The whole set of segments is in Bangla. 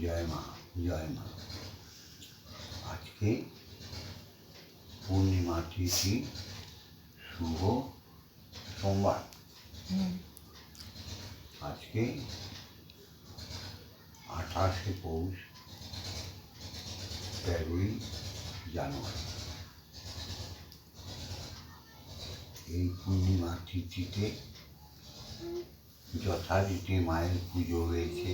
জয় মা জয় মা। আজকে পূর্ণিমা তিথি শুভ সোমবার। আজকে আঠাশে পৌষ তেরোই জানুয়ারি। এই পূর্ণিমা তিথিতে যথারীতি মায়ের পুজো হয়েছে।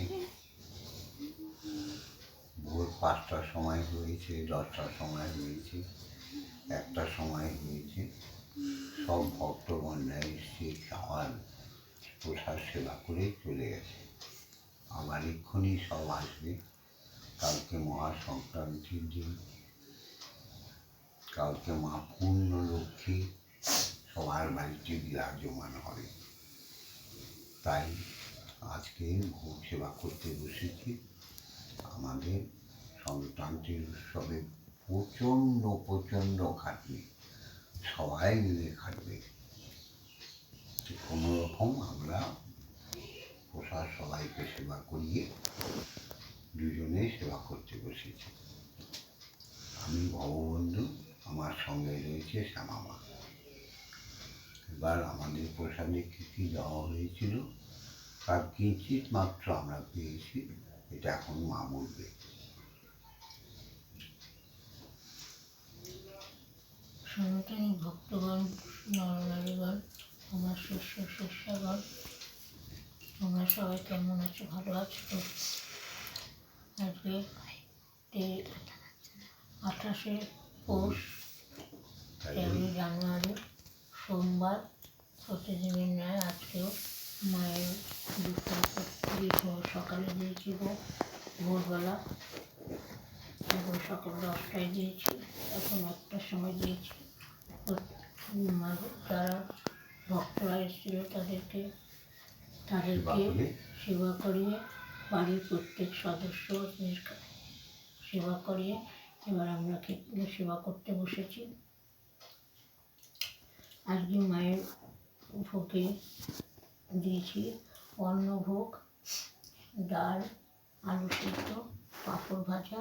ভোর পাঁচটার সময় হয়েছে, দশটার সময় হয়েছে, একটার সময় হয়েছে। সব ভক্তগণরা এসছে খাওয়ার প্রসাদ সেবা করে চলে গেছে। আবার এক্ষুনি সব আসবে। কালকে মহা সংক্রান্তির দিন। কালকে মা পূর্ণ লক্ষ্মী সবার বাড়িতে বিরাজমান হবে। তাই আজকে ভোগ সেবা করতে বসেছি। আমাদের সংক্রান্তির উৎসবে প্রচণ্ড প্রচণ্ড খাটবে সবাই মিলে খাটবে। কোনো রকম আমরা প্রসাদ সবাইকে সেবা করিয়ে দুজনে সেবা করতে বসেছি। আমি ভগবন্ধু আমার সঙ্গে রয়েছে শ্যামামা। এবার আমাদের প্রসাদে কী কী দেওয়া হয়েছিল, তার কিঞ্চিত মাত্র আমরা পেয়েছি, এটা এখন মা বলবে। সনাতনী ভক্তগণ নরনারীগণ আমার শিষ্য শিষ্যাগণ তোমরা সবাই কেমন আছো? ভালো আছো তো? আজকে আঠাশে পৌষ তেরোই জানুয়ারি সোমবার প্রতিদিনের ন্যায় আজকেও মায়ের সকালে দিয়েছি গো ভোরবেলা এবং সকাল দশটায় দিয়েছি এখন একটার সময় দিয়েছি। যারা ভক্তরা এসেছিল তাদেরকে তাদেরকে সেবা করিয়ে বাড়ির প্রত্যেক সদস্য সেবা করিয়ে এবার আমরা সেবা করতে বসেছি। আজকে মায়ের ভোগে দিয়েছি অন্নভোগ ডাল আলু সিদ্ধ পাঁপড় ভাজা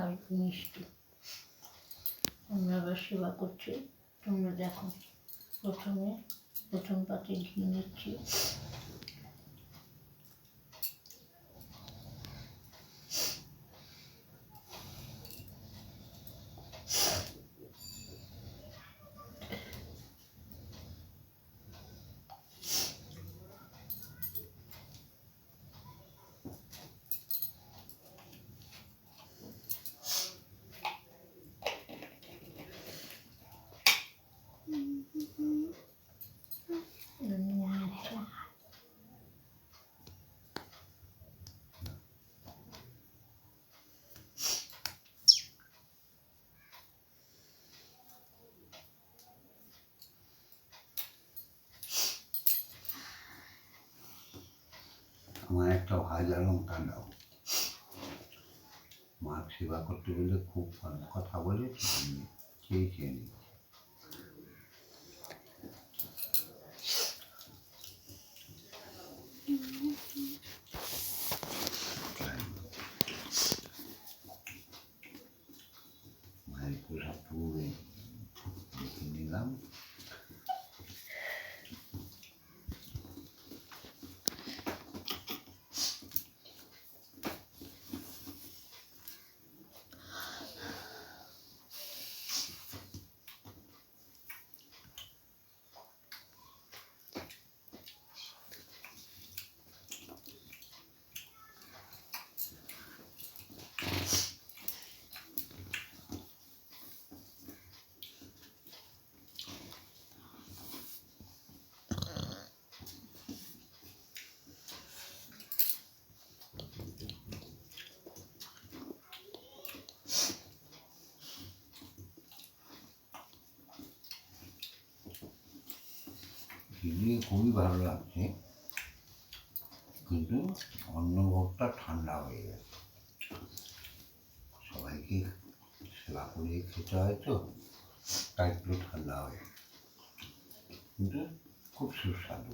আর মিষ্টি। আমরা এবার সেবা করছি। তোমরা দেখো প্রথমে প্রথম পাতে ঘি নিচ্ছি নিয়ে নিচ্ছি আমার একটা ভাজা লঙ্কা দাও মা সেবা করতে গেলে খুব কথা বলে চেয়ে নিই মায়ের প্রসাদ পুরো দেখে নিলাম খেয়ে খুবই ভালো লাগছে। কিন্তু অন্নভোগটা ঠান্ডা হয়ে গেছে। সবাইকে সেবা করে খেতে হয় তো, তাই একটু ঠান্ডা হয় কিন্তু খুব সুস্বাদু।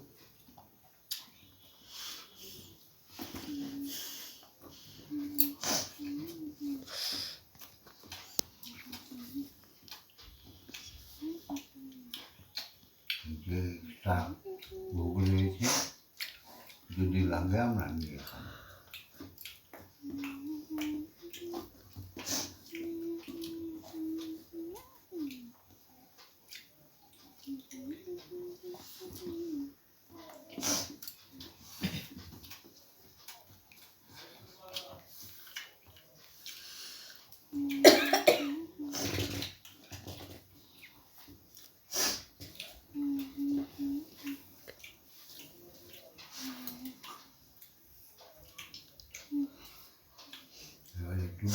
পাঁচটা ভোগ রয়েছে যদি লাগে আমরা নিয়ে খাব এবার একটু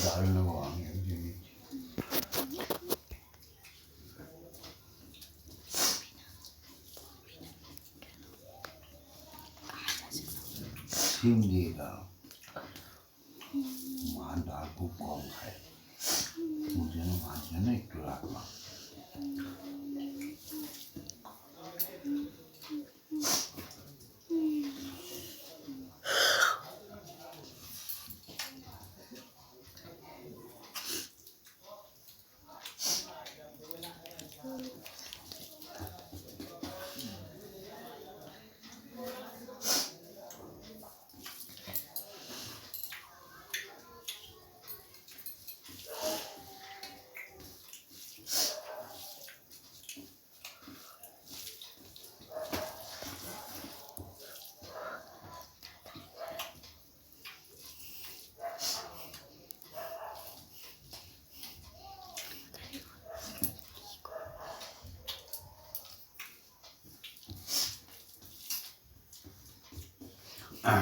ডাল নেব আমি একদিন নিচ্ছি সিম দিয়ে দাও মা ஆ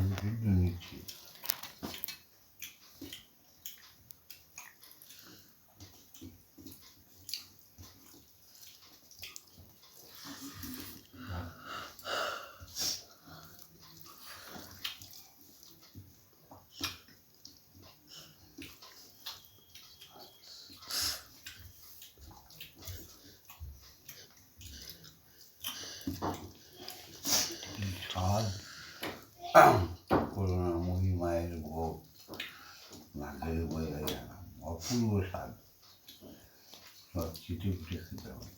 ডাল কিন্তু নিচ্ছি স্বাদ করুণাময়ী মায়ের ভোগ নাকের বোঝা যায় না অপূর্ব স্বাদ সব চিটে ফুটে খেতে হবে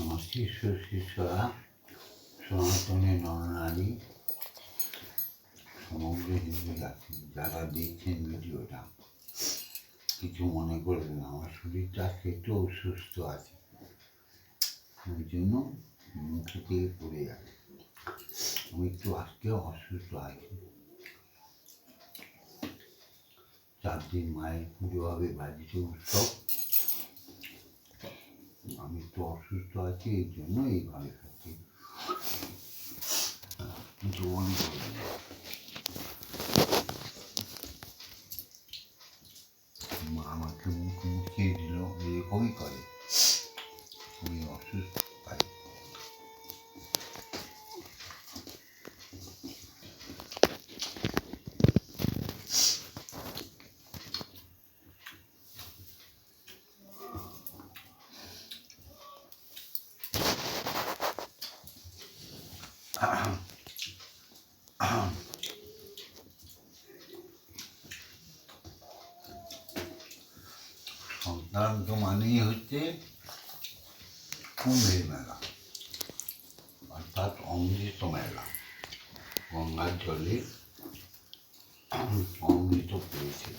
আমার শিষ্য শিষ্যরা সনাতনী নরনারী সমগ্র হিন্দু জাতি, যারা দেখছেন ভিডিওটা, কিছু মনে করবেন আমার শরীরটা একটু অসুস্থ আছে। ওই জন্য মুখে থেকে পড়ে যাচ্ছে আমি একটু আজকে অসুস্থ আছি। চার দিন মায়ের পুজো হবে, বাড়িতে উৎসব। আমি একটু অসুস্থ আছি, এই জন্য এইভাবে খাচ্ছি জোয়ান মা আমাকে মুখ মুখিয়ে দিল, এরকমই করে। আমি অসুস্থ পাই সংক্রান্ত মানেই হচ্ছে কুম্ভের মেলা অর্থাৎ অমৃত মেলা গঙ্গার জলে অমৃত পেয়েছে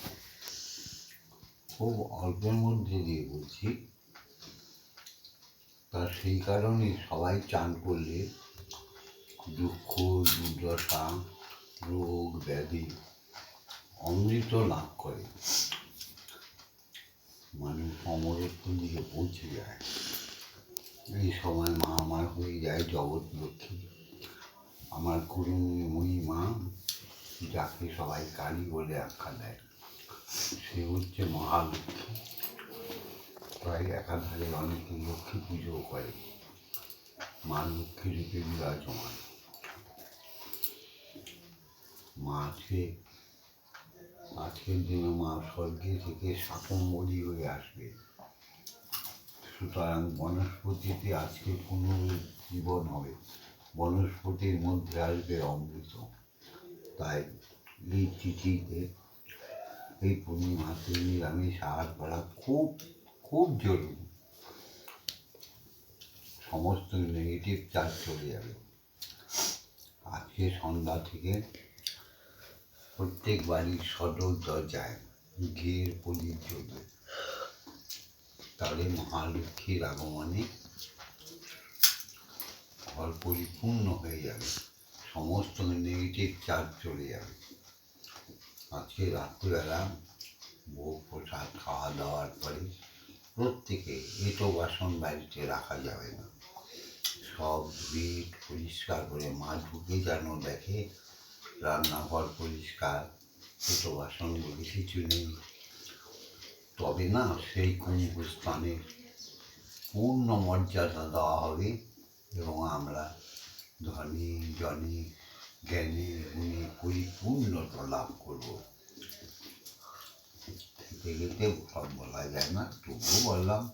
খুব অল্পের মধ্যে দিয়ে বলছি। তা সেই কারণে সবাই চান করলে দুঃখ, দুর্দশা, রোগ, ব্যাধি অমৃত লাভ করে। মানুষ অমরত্ব দিয়ে পৌঁছে যায়। এই সময় মা আমার হয়ে যায় জগৎ লক্ষ্মী। আমার করুণময়ী মা, যাকে সবাই কালী বলে আখ্যা দেয়। সে হচ্ছে মহালক্ষ্মী প্রায় একাধারে অনেকে লক্ষ্মী পুজো করে। মা লক্ষ্মী রূপে বিরাজমান। মা আছে আজকের দিনে মা স্বর্গে থেকে শাকম্বরী হয়ে আসবে। সুতরাং বনস্পতিতে আজকে কোনো জীবন হবে। বনস্পতির মধ্যে আসবে অমৃত। তাই এই চিঠিতে এই পূর্ণিমাতে নিরামিষ আহার করা খুব খুব জরুরি। সমস্ত নেগেটিভ চার্জ চলে যাবে। আজকে সন্ধ্যা থেকে প্রত্যেক বাড়ির সদর দরজায় ঘিয়ের প্রদীপ জ্বলবে। তাহলে মহালক্ষ্মীর আগমনে ঘর পরিপূর্ণ হয়ে যাবে। সমস্ত নেগেটিভ চার্জ চলে যাবে। আজকে রাত্রিবেলা ভোগ প্রসাদ খাওয়া দাওয়ার পরে প্রত্যেকে এটো বাসন বাড়িতে রাখা যাবে না। সব বেড পরিষ্কার করে মা ঢুকে যেন দেখে রান্নাঘর পরিষ্কার, এটো বাসনগুলি কিছু নেই। তবে না, সেই কুম্ভ স্থানের পূর্ণ মর্যাদা দেওয়া হবে এবং আমরা ধনী, জনে জ্ঞানে গুণে পরিপূর্ণতা লাভ করব। খেতে খেতে সব বলা যায় না, তবুও বললাম,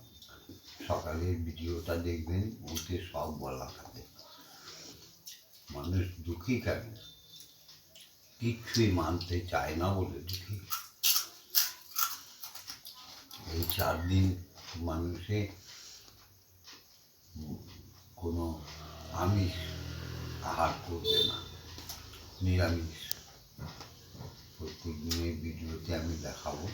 সকালের ভিডিওটা দেখবেন ওতে সব বলা থাকে। মানুষ দুঃখী কেন? কিচ্ছুই মানতে চায় না বলে দুঃখী। এই চার দিন মানুষে কোনো আমিষ আহার করবে না। নিরামিষ। প্রত্যেক দিনের ভিডিওতে আমি দেখাবো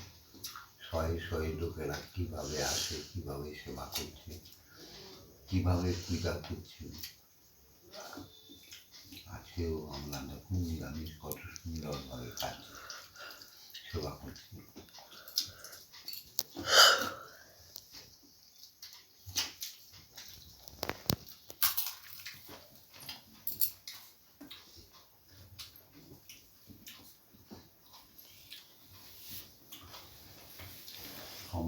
শয়ে শয়ে লোকেরা কীভাবে আসে, কীভাবে সেবা করছে, কীভাবে পূজা করছে। আজকেও আমরা দেখুন নিরামিষ কত সুন্দরভাবে কাজ সেবা করছি।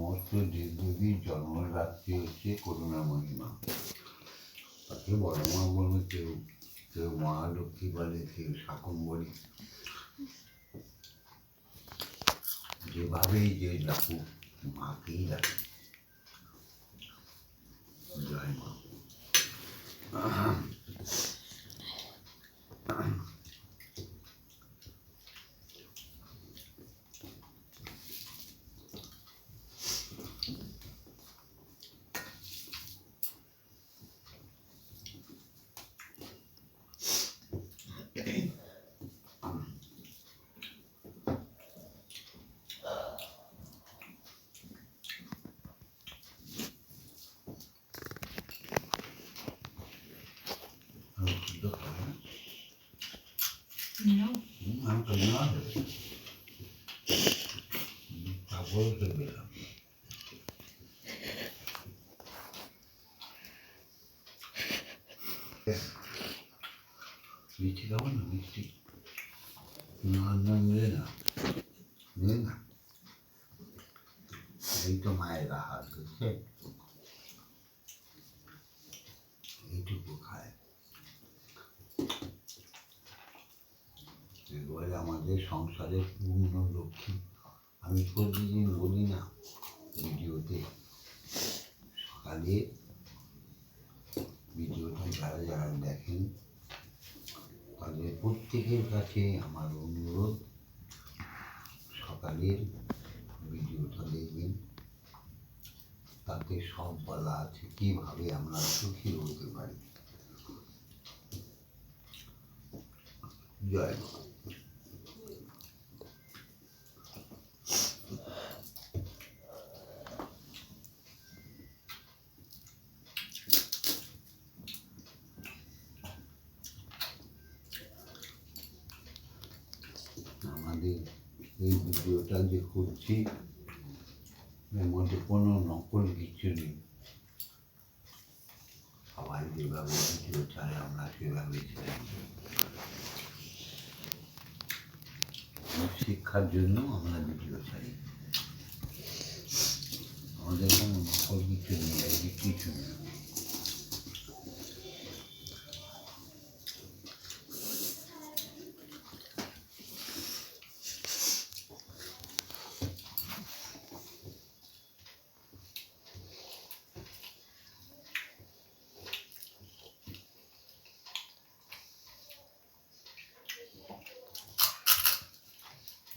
সমস্ত দেবদেবীর জন্মরাত্রি হচ্ছে করুণাময়ী মা তাকে বড় মা বলে কেউ কেউ মহালক্ষ্মী বলে, কেউ শাকম্বরী যেভাবেই যে ডাকুক, মাকেই ডাকে জয় মা আমি শুদ্ধ খাই না। হুম, আমি তো না দেবে তারপরে তো গেলাম মিষ্টি খাব না মিষ্টি না না নেবে না নেবে না এই তো মায়ের আহার বুঝছে এইটুকু খায় এবারে আমাদের সংসারের পূর্ণ লক্ষ্মী, আমি প্রতিদিন বলি না ভিডিওতে। সকালে ভিডিওটা যারা যারা দেখেন, তাদের প্রত্যেকের কাছে আমার অনুরোধ সকালের ভিডিওটা দেখবেন। তাতে সব বলা আছে, কীভাবে আমরা সুখী হতে পারি। জয় মা আমাদের এই ভিডিওটা যে করছি এর মধ্যে কোনো নকল কিছু নেই সবাই যেভাবে ভিডিও ছাড়ে আমরা সেভাবে দিই। শিক্ষার জন্য আমরা ভিডিও ছাড়ি আমাদের কোনো নকল কিছু নেই যে কিছু নেই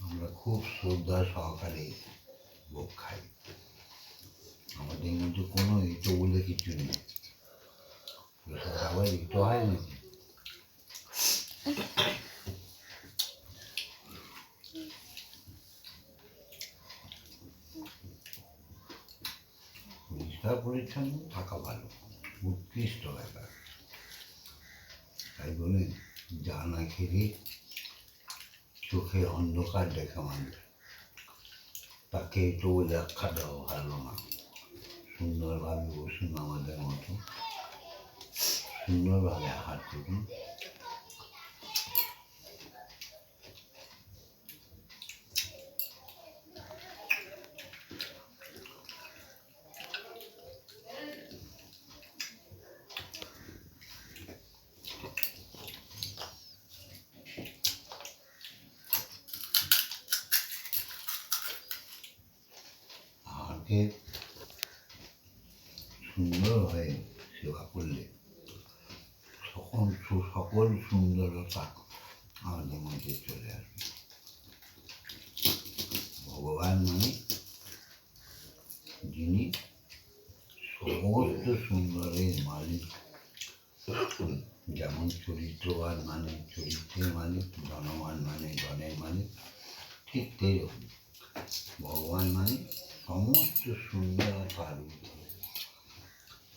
আমরা খুব শ্রদ্ধা সহকারে ভোগ খাই। আমাদের মধ্যে কোনো ইটো বলে কিছু নেই। আবার ইটো হয় নাকি? পরিষ্কার পরিচ্ছন্ন থাকা ভালো, উৎকৃষ্ট ব্যাপার। তাই বলে যা না খেলে চোখে অন্ধকার দেখে মানুষ তাকে একটু আখ্যা দেওয়া ভালো না। সুন্দরভাবে বসুন আমাদের মতো। সুন্দরভাবে আহার সুন্দরভাবে সেবা করলে সকল সকল সুন্দরতা আমাদের মধ্যে চলে আসবে ভগবান মানে যিনি সমস্ত সুন্দরের মালিক যেমন চরিত্রবান মানে চরিত্রের মালিক জনমান মানে জনের মালিক, ঠিক তেরকম ভগবান মানে সমস্ত সুন্দরতার।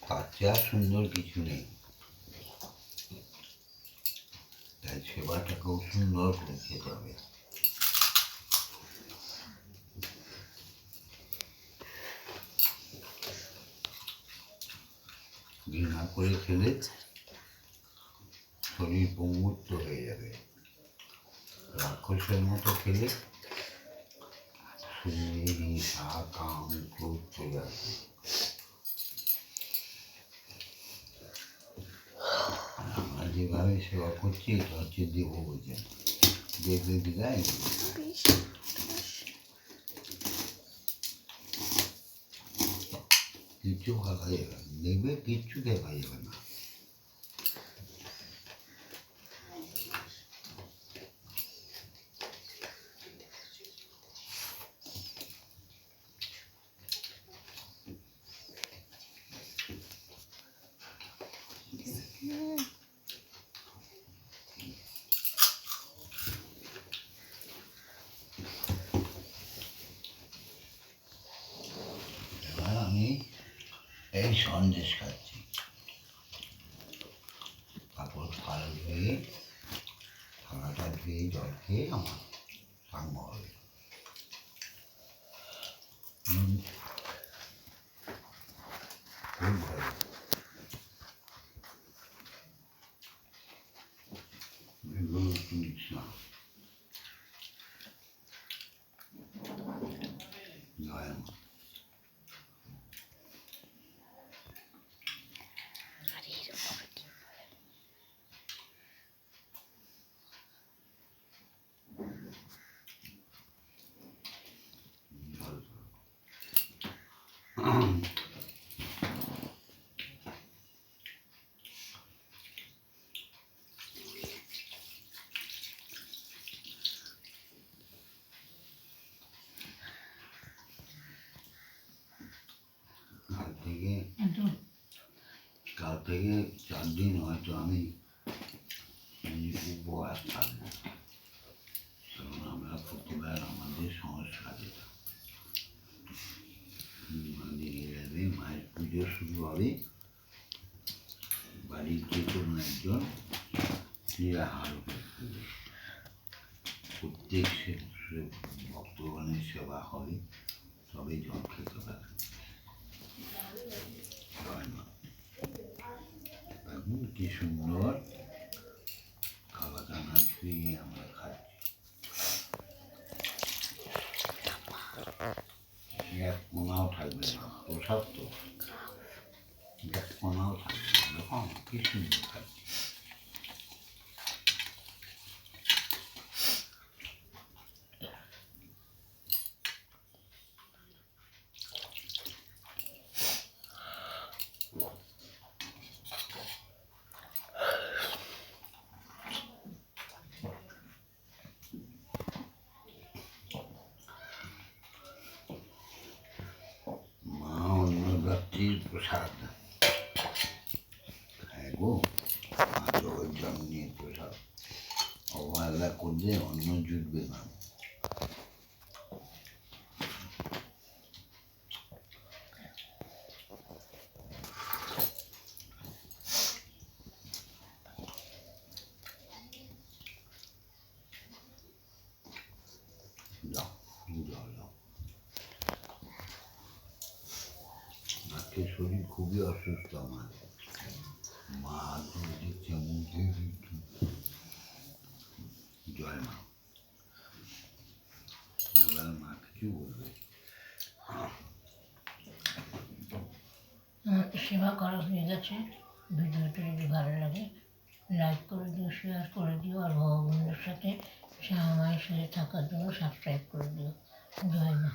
তার সুন্দর কিছু নেই। তাই সেবাটাকেও সুন্দর করে খেতে হবে। ঘৃণা করে খেলে শরীর পঙ্গুত্ব হয়ে যাবে। রাক্ষসের মতো খেলে শরীরে হিংসা কাম ক্রোধ চলে আসবে আর আমরা যেভাবে সেবা করছি এটা হচ্ছে দেব বোঝেন দেখলে দিদাই কিচ্ছু খাওয়া যাবে না দেখবে কিচ্ছু দেখা যাবে না এবার আমি এই সন্দেশ খাচ্ছি কাপড় থাল ধুয়ে থালাটা ধুয়ে জল খেয়ে আমার সাঙ্গ হবে হুম। খুব ভালো এগুলো কিনিস না জয় মা থেকে চার দিন হয়তো আমি উপবাস থাকব কারণ আমরা প্রতিবার আমাদের সংস্কার যেটা মানে মায়ের পুজো শুরু হবে। বাড়ির যে কোনো একজন প্রত্যেক ভক্তগণের সেবা হবে, তবে জল খেতে পারে কি সুন্দর? খাওয়া দানা ছুঁয়ে আমরা খাচ্ছি। এক কোনাও থাকবে না, প্রসাদ তো। এক কোনাও থাকবে না কি সুন্দর খাচ্ছি মা অন্য ব্যক্তির প্রসাদ হ্যাঁ গো মা জগৎ জননীর প্রসাদ অবহেলা করলে অন্ন জুটবে না যাও যাও যাও আজকে শরীর খুবই অসুস্থ আমার। মা দিচ্ছে মুখে দিচ্ছে। জয় মা। সেবা করা হয়ে গেছে। ভিডিওটা যদি ভালো লাগে লাইক করে দিও শেয়ার করে দিও, আর ভগবানের সাথে শ্যামামায়ের সাথে থাকার জন্য সাবস্ক্রাইব করে দিও। জয় মা।